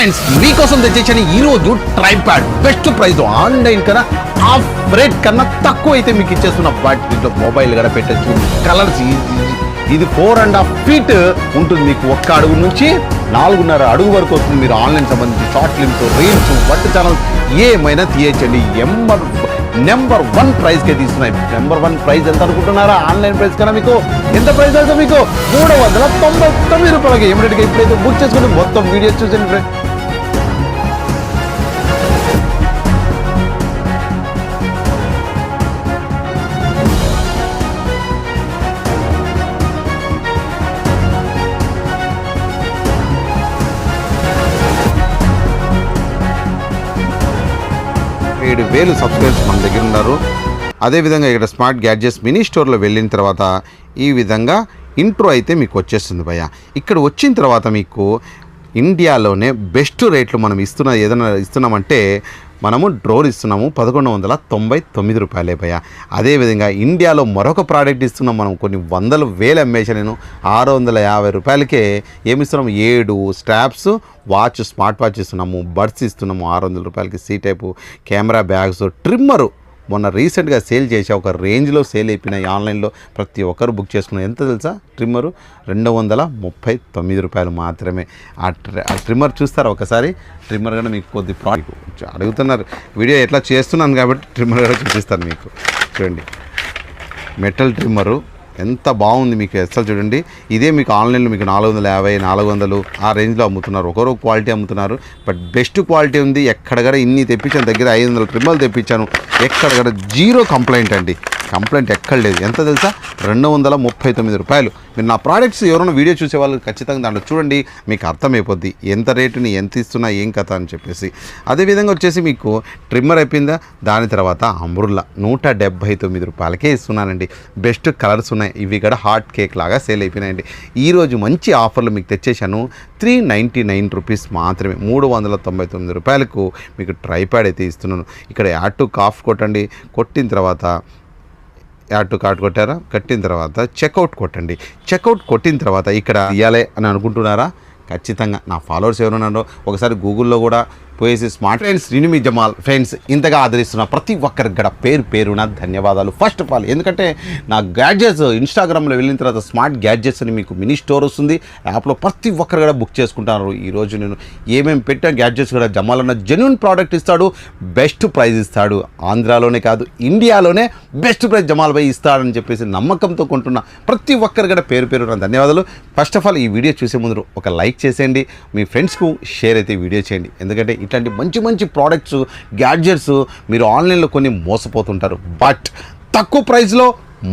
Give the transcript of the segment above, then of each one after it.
Friends మీకోసం తెచ్చేసాను ఈ రోజు ట్రైప్యాడ్. బెస్ట్ ప్రైస్ ఆన్లైన్ కన్నా ఆఫ్ రేట్ కన్నా తక్కువ అయితే మీకు ఇచ్చేస్తున్నా బట్ దీంట్లో మొబైల్ కూడా పెట్టచ్చు. కలర్స్ ఇది ఫోర్ అండ్ హాఫ్ ఫీట్ ఉంటుంది మీకు ఒక్క అడుగు నుంచి నాలుగున్నర అడుగు వరకు వస్తుంది. మీరు ఆన్లైన్ సంబంధించి షార్ట్ ఫిల్మ్స్ రీల్స్ వంట ఛానల్స్ ఏమైనా తీయచ్చండి. ఎంబర్ నెంబర్ వన్ ప్రైజ్కే తీస్తున్నాయి. నెంబర్ వన్ ప్రైజ్ ఎంత అనుకుంటున్నారా? ఆన్లైన్ ప్రైస్ కన్నా మీకు ఎంత ప్రైజ్ అయితే మీకు? మూడు వందల తొంభై తొమ్మిది రూపాయలకి ఇమీడియట్గా ఇప్పుడైతే బుక్ చేసుకుని మొత్తం వీడియోస్ చూసండి ఫ్రెండ్ ఏడు వేలు సబ్స్క్రైబర్స్ మన దగ్గర ఉన్నారు. అదేవిధంగా ఇక్కడ స్మార్ట్ గ్యాడ్జెట్స్ మినీ స్టోర్లో వెళ్ళిన తర్వాత ఈ విధంగా ఇంట్రో అయితే మీకు వచ్చేస్తుంది భయ్య. ఇక్కడ వచ్చిన తర్వాత మీకు ఇండియాలోనే బెస్ట్ రేట్లు మనం ఇస్తున్న ఏదైనా ఇస్తున్నామంటే మనము డ్రోన్ ఇస్తున్నాము పదకొండు వందల తొంభై తొమ్మిది రూపాయలే భయ అదేవిధంగా ఇండియాలో మరొక ప్రోడక్ట్ ఇస్తున్నాం మనం కొన్ని వందల వేలు అమ్మేసా నేను ఆరు వందల యాభై రూపాయలకే ఏమి ఏడు స్ట్రాప్స్ వాచ్ స్మార్ట్ వాచ్ ఇస్తున్నాము బడ్స్ ఇస్తున్నాము ఆరు వందల రూపాయలకి C type camera bags trimmer మొన్న రీసెంట్గా సేల్ చేసా ఒక రేంజ్లో సేల్ అయిపోయినాయి ఆన్లైన్లో. ప్రతి ఒక్కరు బుక్ చేసుకున్నారు. ఎంత తెలుసా? ట్రిమ్మరు రెండు వందల ముప్పై తొమ్మిది రూపాయలు మాత్రమే. ఆ ట్రి ఆ ట్రిమ్మర్ చూస్తారా ఒకసారి? ట్రిమ్మర్ కూడా మీకు కొద్ది ప్రాడక్ట్ అడుగుతున్నారు. వీడియో ఎట్లా చేస్తున్నాను కాబట్టి ట్రిమ్మర్ కూడా చూపిస్తాను మీకు. చూడండి. మెటల్ ట్రిమ్మరు ఎంత బాగుంది మీకు ఎస్ఎల్ చూడండి. ఇదే మీకు ఆన్లైన్లో మీకు నాలుగు వందల యాభై నాలుగు వందలు ఆ రేంజ్లో అమ్ముతున్నారు. ఒకరో క్వాలిటీ అమ్ముతున్నారు. బట్ బెస్ట్ క్వాలిటీ ఉంది. ఎక్కడ కూడా ఇన్ని తెప్పించాను. దగ్గర ఐదు వందల ట్రిమ్మలు తెప్పించాను. ఎక్కడ కూడా జీరో కంప్లైంట్ అండి. కంప్లైంట్ ఎక్కడ లేదు. ఎంత తెలుసా? రెండు వందల ముప్పై తొమ్మిది రూపాయలు. మీరు నా ప్రోడక్ట్స్ ఎవరైనా వీడియో చూసే వాళ్ళు ఖచ్చితంగా దాంట్లో చూడండి మీకు అర్థమైపోద్ది. ఎంత రేటుని ఎంత ఇస్తున్నా ఏం కథ అని చెప్పేసి. అదేవిధంగా వచ్చేసి మీకు ట్రిమ్మర్ అయిపోయిందా? దాని తర్వాత అంబ్రుల్లా నూట డెబ్భై తొమ్మిది రూపాయలకే ఇస్తున్నానండి. బెస్ట్ కలర్స్ ఉన్నాయి. ఇవి కూడా హాట్ కేక్ లాగా సేల్ అయిపోయినాయండి. ఈరోజు మంచి ఆఫర్లు మీకు తెచ్చేసాను త్రీ నైంటీ నైన్ రూపీస్ మాత్రమే మూడు వందల తొంభై తొమ్మిది రూపాయలకు మీకు ట్రైప్యాడ్ అయితే ఇస్తున్నాను. ఇక్కడ యాడ్ టు కాఫ్ కొట్టండి. కొట్టిన తర్వాత యాడ్ టు కార్డ్ కొట్టారా? కట్టిన తర్వాత చెక్అవుట్ కొట్టండి. చెక్అవుట్ కొట్టిన తర్వాత ఇక్కడ ఇవ్వాలి అని అనుకుంటున్నారా? ఖచ్చితంగా. నా ఫాలోవర్స్ ఎవరున్నారో ఒకసారి గూగుల్లో కూడా పోయేసి స్మార్ట్ ఫ్రెండ్స్ రినిమి జమాల్ ఫ్రెండ్స్ ఇంతగా ఆదరిస్తున్న ప్రతి ఒక్కరికి గడ పేరు పేరున ధన్యవాదాలు. ఫస్ట్ ఆఫ్ ఆల్ ఎందుకంటే నా గ్యాడ్జెట్స్ ఇన్స్టాగ్రామ్లో వెళ్ళిన తర్వాత స్మార్ట్ గ్యాడ్జెట్స్ అని మీకు మినీ స్టోర్ వస్తుంది. యాప్లో ప్రతి ఒక్కరు కూడా బుక్ చేసుకుంటారు. ఈరోజు నేను ఏమేమి పెట్టిన గ్యాడ్జెట్స్ కూడా జమాల్ అన్న జెన్యున్ ప్రోడక్ట్ ఇస్తాడు బెస్ట్ ప్రైజ్ ఇస్తాడు. ఆంధ్రాలోనే కాదు ఇండియాలోనే బెస్ట్ ప్రైజ్ జమాల్ భాయ్ ఇస్తాడని చెప్పేసి నమ్మకంతో కొంటున్న ప్రతి ఒక్కరు కూడా పేరు పేరున ధన్యవాదాలు. ఫస్ట్ ఆఫ్ ఆల్ ఈ వీడియో చూసే ముందు ఒక లైక్ చేసేయండి. మీ ఫ్రెండ్స్కు షేర్ అయితే వీడియో చేయండి. ఎందుకంటే ఇట్లాంటి మంచి మంచి ప్రోడక్ట్స్ గ్యాడ్జెట్స్ మీరు ఆన్లైన్లో కొన్ని మోసపోతుంటారు. బట్ తక్కువ ప్రైస్లో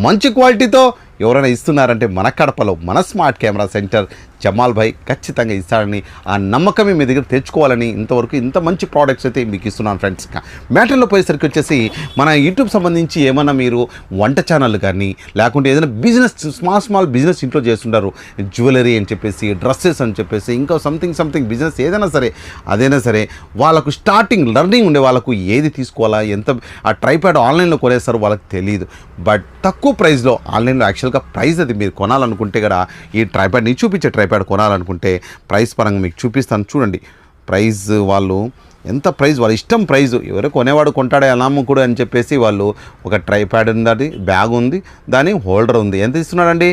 మంచి క్వాలిటీతో ఎవరైనా ఇస్తున్నారంటే మన కడపలో మన smart camera centre Jamal bhai ఖచ్చితంగా ఇస్తాడని ఆ నమ్మకమే మీ దగ్గర తెచ్చుకోవాలని ఇంతవరకు ఇంత మంచి ప్రోడక్ట్స్ అయితే మీకు ఇస్తున్నాను ఫ్రెండ్స్ మ్యాటర్లో పోయేసరికి వచ్చేసి మన యూట్యూబ్ సంబంధించి ఏమైనా మీరు వంట ఛానల్ కానీ లేకుంటే ఏదైనా బిజినెస్ స్మాల్ స్మాల్ బిజినెస్ ఇంట్లో చేస్తుంటారు. జ్యువెలరీ అని చెప్పేసి డ్రెస్సెస్ అని చెప్పేసి ఇంకా సంథింగ్ సంథింగ్ బిజినెస్ ఏదైనా సరే అదైనా సరే వాళ్ళకు స్టార్టింగ్ లర్నింగ్ ఉండే వాళ్ళకు ఏది తీసుకోవాలా ఎంత ఆ ట్రైప్యాడ్ ఆన్లైన్లో కొనేస్తారు వాళ్ళకి తెలియదు బట్ తక్కువ ప్రైస్లో ఆన్లైన్లో యాక్చువల్గా ప్రైస్ అది మీరు కొనాలనుకుంటే కూడా ఈ ట్రైప్యాడ్ నేను చూపించే ట్రైప్యాడ్ కొనాలనుకుంటే ప్రైస్ పరంగా మీకు చూపిస్తాను. చూడండి ప్రైస్ వాళ్ళు ఎంత ప్రైస్ వాళ్ళ ఇష్టం ప్రైజ్. ఎవరో కొనేవాడు కొంటాడే అనామకుడు అని చెప్పేసి వాళ్ళు ఒక ట్రైప్యాడ్ ఉంది బ్యాగ్ ఉంది దాని హోల్డర్ ఉంది. ఎంత ఇస్తున్నాడండి?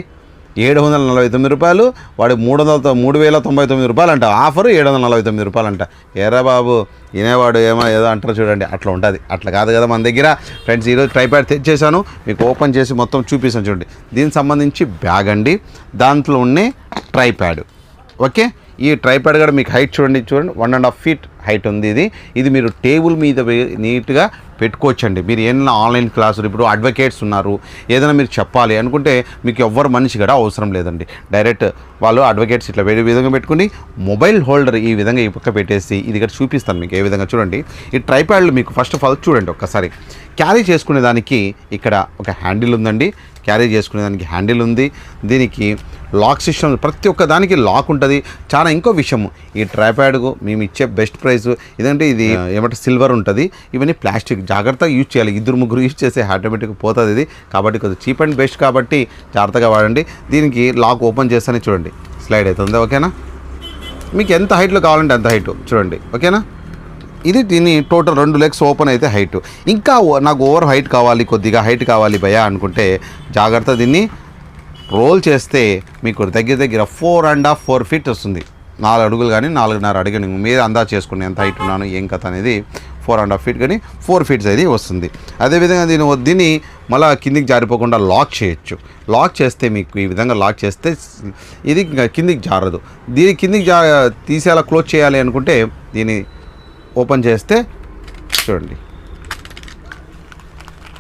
ఏడు వందల నలభై తొమ్మిది రూపాయలు వాడు మూడు వందల మూడు వేల తొంభై తొమ్మిది రూపాయలు అంట ఆఫర్ ఏడు వందల నలభై తొమ్మిది రూపాయలు అంట ఎరా బాబు వినేవాడు ఏమో ఏదో అంటారు చూడండి. అట్లా ఉంటుంది. అట్లా కాదు కదా మన దగ్గర. ఫ్రెండ్స్ ఈరోజు ట్రైప్యాడ్ తెచ్చేసాను మీకు ఓపెన్ చేసి మొత్తం చూపిస్తాను చూడండి. దీనికి సంబంధించి బ్యాగ్ అండి. దాంట్లో ఉండే ట్రైప్యాడ్. ఓకే? ఈ ట్రైప్యాడ్ కూడా మీకు హైట్ చూడండి. చూడండి. One and half feet height ఉంది ఇది. ఇది మీరు టేబుల్ మీద నీట్గా పెట్టుకోవచ్చండి. మీరు ఏమైనా ఆన్లైన్ క్లాసులు ఇప్పుడు అడ్వకేట్స్ ఉన్నారు ఏదైనా మీరు చెప్పాలి అనుకుంటే మీకు ఎవ్వరు మనిషి కూడా అవసరం లేదండి. డైరెక్ట్ వాళ్ళు అడ్వకేట్స్ ఇట్లా వేరే విధంగా పెట్టుకుని మొబైల్ హోల్డర్ ఈ విధంగా ఈ పక్క పెట్టేసి ఇది ఇక్కడ చూపిస్తాను మీకు ఏ విధంగా చూడండి. ఈ ట్రైప్యాడ్లు మీకు ఫస్ట్ ఆఫ్ ఆల్ చూడండి ఒక్కసారి. క్యారీ చేసుకునే దానికి ఇక్కడ ఒక హ్యాండిల్ ఉందండి. క్యారీ చేసుకునే దానికి హ్యాండిల్ ఉంది. దీనికి లాక్ సిస్టమ్ ప్రతి ఒక్క దానికి లాక్ ఉంటుంది. చాలా ఇంకో విషయం ఈ ట్రైప్యాడ్కు మేము ఇచ్చే బెస్ట్ ప్రైస్ ఇదంటే ఇది ఏమంటే సిల్వర్ ఉంటుంది. ఇవన్నీ ప్లాస్టిక్ జాగ్రత్తగా యూజ్ చేయాలి. ఇద్దరు ముగ్గురు యూజ్ చేస్తే ఆటోమేటిక్ పోతుంది ఇది. కాబట్టి కొద్దిగా చీప్ అండ్ బెస్ట్ కాబట్టి జాగ్రత్తగా వాడండి. దీనికి లాక్ ఓపెన్ చేస్తేనే చూడండి. స్లైడ్ అవుతుంది? ఓకేనా? మీకు ఎంత హైట్లో కావాలంటే అంత హైట్ చూడండి. ఓకేనా? ఇది దీని టోటల్ రెండు లెగ్స్ ఓపెన్ అయితే హైట్. ఇంకా ఓ- నాకు ఓవర్ హైట్ కావాలి కొద్దిగా హైట్ కావాలి భయ అనుకుంటే జాగ్రత్త దీన్ని రోల్ చేస్తే మీకు దగ్గర దగ్గర four and half four feet వస్తుంది. నాలుగు అడుగులు కానీ నాలుగున్నర అడుగులు మీరు అందా చేసుకుని ఎంత హైట్ ఉన్నాను ఏం కథ అనేది ఫోర్ అండ్ హాఫ్ ఫీట్ కానీ ఫోర్ ఫీట్స్ అది వస్తుంది. అదేవిధంగా దీని దీన్ని మళ్ళీ కిందికి జారిపోకుండా లాక్ చేయొచ్చు. లాక్ చేస్తే మీకు ఈ విధంగా లాక్ చేస్తే ఇది కిందికి జారదు. దీని కిందికి జా తీసేలా క్లోజ్ చేయాలి అనుకుంటే దీన్ని ఓపెన్ చేస్తే చూడండి.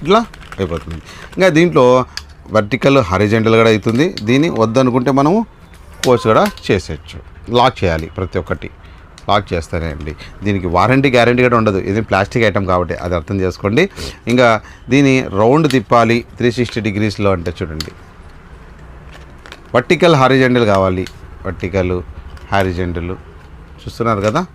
ఇట్లా అయిపోతుంది. ఇంకా దీంట్లో వర్టికల్ హరిజెంటల్ కూడా అవుతుంది. దీన్ని వద్దనుకుంటే మనము కోర్స్ కూడా చేసేయచ్చు. లాక్ చేయాలి ప్రతి ఒక్కటి. లాక్ చేస్తేనే అండి. దీనికి వారంటీ గ్యారంటీ కూడా ఉండదు. ఇది ప్లాస్టిక్ ఐటమ్ కాబట్టి అది అర్థం చేసుకోండి. ఇంకా దీని రౌండ్ తిప్పాలి త్రీ సిక్స్టీ డిగ్రీస్లో అంటే చూడండి. వర్టికల్ హారిజెంటల్ కావాలి. Vertical horizontal. చూస్తున్నారు కదా?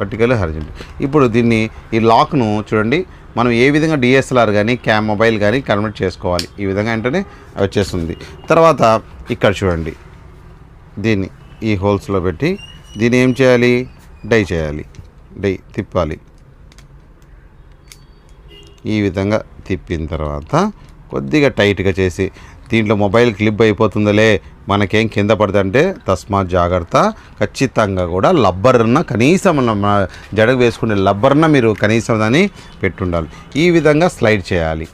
వర్టికల్ హారిజెంటల్ ఇప్పుడు దీన్ని ఈ లాక్ను చూడండి మనం ఏ విధంగా డిఎస్ఎల్ఆర్ కానీ క్యామ్ మొబైల్ కానీ కన్వర్ట్ చేసుకోవాలి ఈ విధంగా వెంటనే వచ్చేస్తుంది. తర్వాత ఇక్కడ చూడండి దీన్ని ఈ హోల్స్లో పెట్టి దీన్ని ఏం చేయాలి? డై చేయాలి. డై తిప్పాలి. ఈ విధంగా తిప్పిన తర్వాత కొద్దిగా టైట్గా చేసి దీంట్లో మొబైల్ క్లిప్ అయిపోతుందలే మనకేం కింద పడదంటే తస్మాత్ జాగ్రత్త. ఖచ్చితంగా కూడా లబ్బర్న కనీసం మన జడకు వేసుకునే లబ్బర్న మీరు కనీసం దాన్ని పెట్టుండాలి. ఈ విధంగా స్లైడ్ చేయాలి.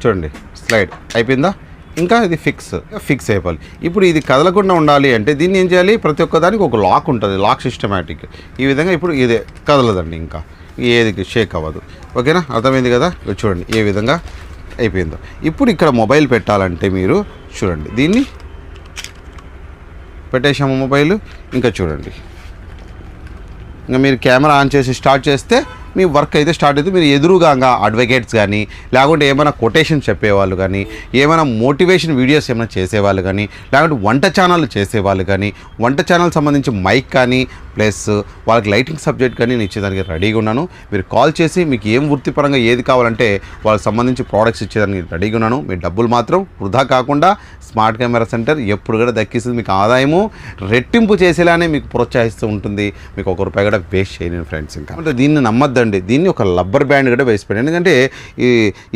చూడండి స్లైడ్ అయిపోయిందా? ఇంకా ఇది ఫిక్స్ ఫిక్స్ అయిపోవాలి. ఇప్పుడు ఇది కదలకుండా ఉండాలి అంటే దీన్ని ఏం చేయాలి? ప్రతి ఒక్క దానికి ఒక లాక్ ఉంటుంది లాక్ సిస్టమేటిక్. ఈ విధంగా ఇప్పుడు ఇదే కదలదండి ఇంకా. ఏది షేక్ అవ్వదు. ఓకేనా? అర్థమైంది కదా? చూడండి ఏ విధంగా అయిపోయిందో. ఇప్పుడు ఇక్కడ మొబైల్ పెట్టాలంటే మీరు చూడండి దీన్ని పెట్టేసాము మొబైల్. ఇంకా చూడండి. ఇంకా మీరు కెమెరా ఆన్ చేసి స్టార్ట్ చేస్తే మీ వర్క్ అయితే స్టార్ట్ అవుతుంది. మీరు ఎదురుగా అడ్వకేట్స్ కానీ లేకుంటే ఏమైనా కొటేషన్ చెప్పేవాళ్ళు కానీ ఏమైనా మోటివేషన్ వీడియోస్ ఏమైనా చేసేవాళ్ళు కానీ లేకుంటే వంట ఛానల్ చేసేవాళ్ళు కానీ వంట ఛానల్ సంబంధించి మైక్ కానీ ప్లస్ వాళ్ళకి లైటింగ్ సబ్జెక్ట్ కానీ నేను ఇచ్చేదానికి రెడీగా ఉన్నాను. మీరు కాల్ చేసి మీకు ఏం వృత్తిపరంగా ఏది కావాలంటే వాళ్ళకి సంబంధించి ప్రోడక్ట్స్ ఇచ్చేదానికి రెడీగా ఉన్నాను. మీ డబ్బులు మాత్రం వృధా కాకుండా స్మార్ట్ కెమెరా సెంటర్ ఎప్పుడు కూడా దక్కిస్తుంది మీకు ఆదాయము. రెట్టింపు చేసేలానే మీకు ప్రోత్సహిస్తూ ఉంటుంది. మీకు ఒక రూపాయి కూడా వేస్ట్ చేయలేను ఫ్రెండ్స్ ఇంకా. అంటే దీన్ని నమ్మద్దండి. దీన్ని ఒక లబ్బర్ బ్యాండ్ కూడా వేసి పెట్టండి ఎందుకంటే ఈ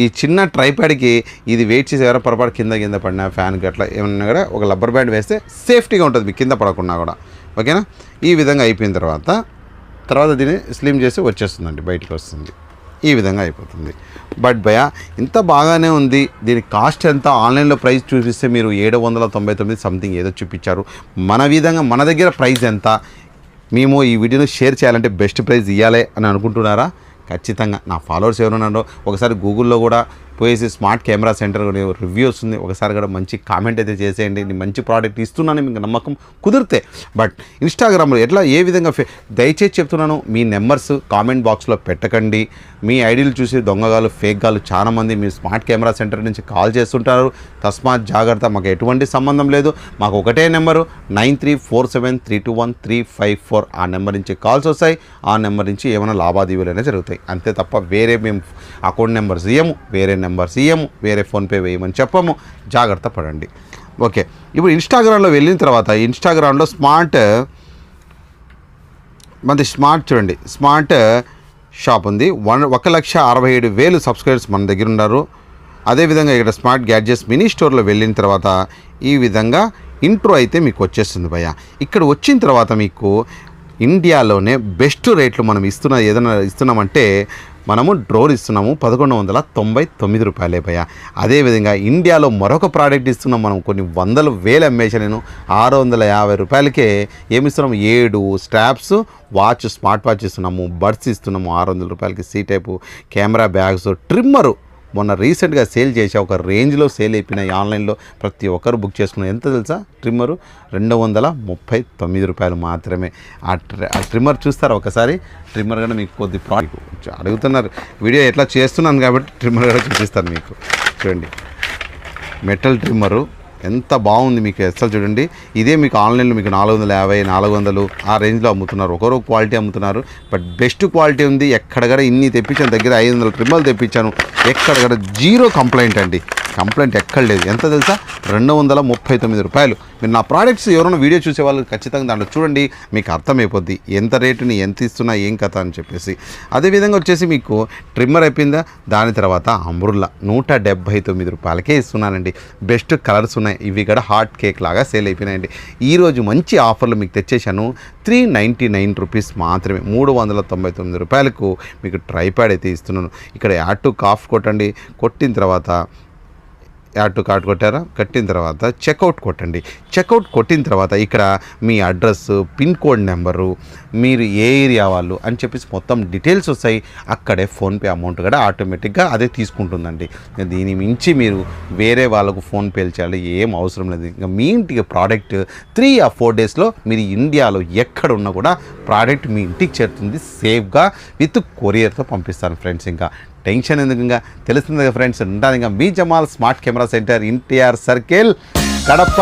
ఈ చిన్న ట్రైప్యాడ్కి ఇది వెయిట్ చేసి ఎవరో పొరపాటు కింద కింద పడినా ఫ్యాన్కి అట్లా ఏమన్నా కూడా ఒక లబ్బర్ బ్యాండ్ వేస్తే సేఫ్టీగా ఉంటుంది. మీకు కింద పడకుండా కూడా. ఓకేనా? ఈ విధంగా అయిపోయిన తర్వాత తర్వాత దీన్ని స్లిమ్ చేసి వచ్చేస్తుందండి బయటికి వస్తుంది. ఈ విధంగా అయిపోతుంది. బట్ భయ ఇంత బాగానే ఉంది. దీని కాస్ట్ ఎంత? ఆన్లైన్లో ప్రైస్ చూపిస్తే మీరు ఏడు వందల తొంభై తొమ్మిది సంథింగ్ ఏదో చూపించారు. మన విధంగా మన దగ్గర ప్రైస్ ఎంత? మేము ఈ వీడియోని షేర్ చేయాలంటే బెస్ట్ ప్రైస్ ఇవ్వాలి అని అనుకుంటున్నారా? ఖచ్చితంగా. నా ఫాలోవర్స్ ఎవరున్నారో ఒకసారి గూగుల్లో కూడా పోయేసి స్మార్ట్ కెమెరా సెంటర్ రివ్యూ వస్తుంది. ఒకసారి కూడా మంచి కామెంట్ అయితే చేసేయండి. నేను మంచి ప్రోడక్ట్ ఇస్తున్నాను మీకు నమ్మకం కుదిరితే. బట్ ఇన్స్టాగ్రామ్లో ఎట్లా ఏ విధంగా దయచేసి చెప్తున్నాను మీ నెంబర్స్ కామెంట్ బాక్స్లో పెట్టకండి. మీ ఐడీలు చూసి దొంగగాలు ఫేక్గాలు చాలామంది మీ స్మార్ట్ కెమెరా సెంటర్ నుంచి కాల్ చేస్తుంటారు. తస్మాత్ జాగ్రత్త మాకు ఎటువంటి సంబంధం లేదు. మాకు ఒకటే number nine three four seven three two one three five four ఆ నెంబర్ నుంచి కాల్స్ వస్తాయి. ఆ నెంబర్ నుంచి ఏమైనా లావాదేవీలు అయినా జరుగుతాయి. అంతే తప్ప వేరే మేము అకౌంట్ నెంబర్స్ ఇయ్యము వేరే నెంబర్స్ ఇయ్యము వేరే ఫోన్పే వేయమని చెప్పము. జాగ్రత్త పడండి. ఓకే. ఇప్పుడు ఇన్స్టాగ్రామ్లో వెళ్ళిన తర్వాత ఇన్స్టాగ్రామ్లో స్మార్ట్ మనది స్మార్ట్ చూడండి. స్మార్ట్ షాప్ ఉంది. వన్ ఒక లక్ష అరవై ఏడు వేలు సబ్స్క్రైబర్స్ మన దగ్గర ఉన్నారు. అదేవిధంగా ఇక్కడ స్మార్ట్ గ్యాడ్జెట్స్ మినీ స్టోర్లో వెళ్ళిన తర్వాత ఈ విధంగా ఇంట్రో అయితే మీకు వచ్చేస్తుంది భయ ఇక్కడ వచ్చిన తర్వాత మీకు ఇండియాలోనే బెస్ట్ రేట్లు మనం ఇస్తున్న ఏదైనా ఇస్తున్నామంటే మనము డ్రోర్ ఇస్తున్నాము పదకొండు వందల తొంభై తొమ్మిది రూపాయలే భయ అదేవిధంగా ఇండియాలో మరొక ప్రోడక్ట్ ఇస్తున్నాం మనం కొన్ని వందల వేలు అమ్మేసా నేను ఆరు వందల యాభై రూపాయలకే ఏమి ఇస్తున్నాము ఏడు స్ట్రాప్స్ వాచ్ స్మార్ట్ వాచ్ ఇస్తున్నాము బడ్స్ ఇస్తున్నాము ఆరు వందల రూపాయలకి C type camera bags trimmer మొన్న రీసెంట్గా సేల్ చేసి ఒక రేంజ్లో సేల్ అయిపోయినాయి ఆన్లైన్లో. ప్రతి ఒక్కరు బుక్ చేసుకున్నారు. ఎంత తెలుసా? ట్రిమ్మరు రెండు వందల ముప్పై తొమ్మిది రూపాయలు మాత్రమే. ఆ ట్రి ఆ ట్రిమ్మర్ చూస్తారా ఒకసారి? ట్రిమ్మర్ కూడా మీకు కొద్ది ప్రోడక్ట్ అడుగుతున్నారు. వీడియో ఎట్లా చేస్తున్నాను కాబట్టి ట్రిమ్మర్ కూడా చూపిస్తాను మీకు. చూడండి. మెటల్ ట్రిమ్మరు ఎంత బాగుంది మీకు అసలు చూడండి. ఇదే మీకు ఆన్లైన్లో మీకు నాలుగు వందల యాభై నాలుగు వందలు ఆ రేంజ్లో అమ్ముతున్నారు. ఒకరో క్వాలిటీ అమ్ముతున్నారు. బట్ బెస్ట్ క్వాలిటీ ఉంది. ఎక్కడ కూడా ఇన్ని తెప్పించాను దగ్గర ఐదు వందల ట్రిమ్మలు తెప్పించాను. ఎక్కడ కూడా జీరో కంప్లైంట్ అండి. కంప్లైంట్ ఎక్కడ లేదు. ఎంత తెలుసా? రెండు వందల ముప్పై తొమ్మిది రూపాయలు. మీరు నా ప్రోడక్ట్స్ ఎవరైనా వీడియో చూసే వాళ్ళు ఖచ్చితంగా దాంట్లో చూడండి మీకు అర్థమైపోద్ది. ఎంత రేటుని ఎంత ఇస్తున్నా ఏం కథ అని చెప్పేసి. అదేవిధంగా వచ్చేసి మీకు ట్రిమ్మర్ అయిపోయిందా? దాని తర్వాత అమరుల్లా నూట డెబ్బై తొమ్మిది రూపాయలకే ఇస్తున్నానండి. బెస్ట్ కలర్స్ ఉన్నాయి. ఇవి కూడా హాట్ కేక్ లాగా సేల్ అయిపోయినాయండి. ఈరోజు మంచి ఆఫర్లు మీకు తెచ్చేశాను. త్రీ నైంటీ నైన్ రూపీస్ మాత్రమే. మూడు వందల తొంభై తొమ్మిది రూపాయలకు మీకు ట్రైప్యాడ్ అయితే ఇస్తున్నాను. ఇక్కడ యాడ్ టు కాఫ్ కొట్టండి. కొట్టిన తర్వాత యాడ్ టు కార్డ్ కొట్టారా? కట్టిన తర్వాత చెక్అవుట్ కొట్టండి. చెక్అవుట్ కొట్టిన తర్వాత ఇక్కడ మీ అడ్రస్ పిన్ కోడ్ నెంబరు మీరు ఏ ఏరియా వాళ్ళు అని చెప్పేసి మొత్తం డీటెయిల్స్ వస్తాయి. అక్కడే ఫోన్పే అమౌంట్ కూడా ఆటోమేటిక్గా అదే తీసుకుంటుందండి. దీని మించి మీరు వేరే వాళ్ళకు ఫోన్పేలు చేయాలి ఏం అవసరం లేదు. ఇంకా మీ ఇంటికి ప్రోడక్ట్ త్రీ ఆ ఫోర్ డేస్లో మీరు ఇండియాలో ఎక్కడ ఉన్నా కూడా ప్రోడక్ట్ మీ ఇంటికి చేరుతుంది సేఫ్గా విత్ కొరియర్తో పంపిస్తాను ఫ్రెండ్స్ ఇంకా. టెన్షన్ ఎందుకు ఇంకా? తెలుస్తుంది కదా ఫ్రెండ్స్ ఉంటుంది ఇంకా. మీ Jamal smart camera centre NTR circle. Kadapa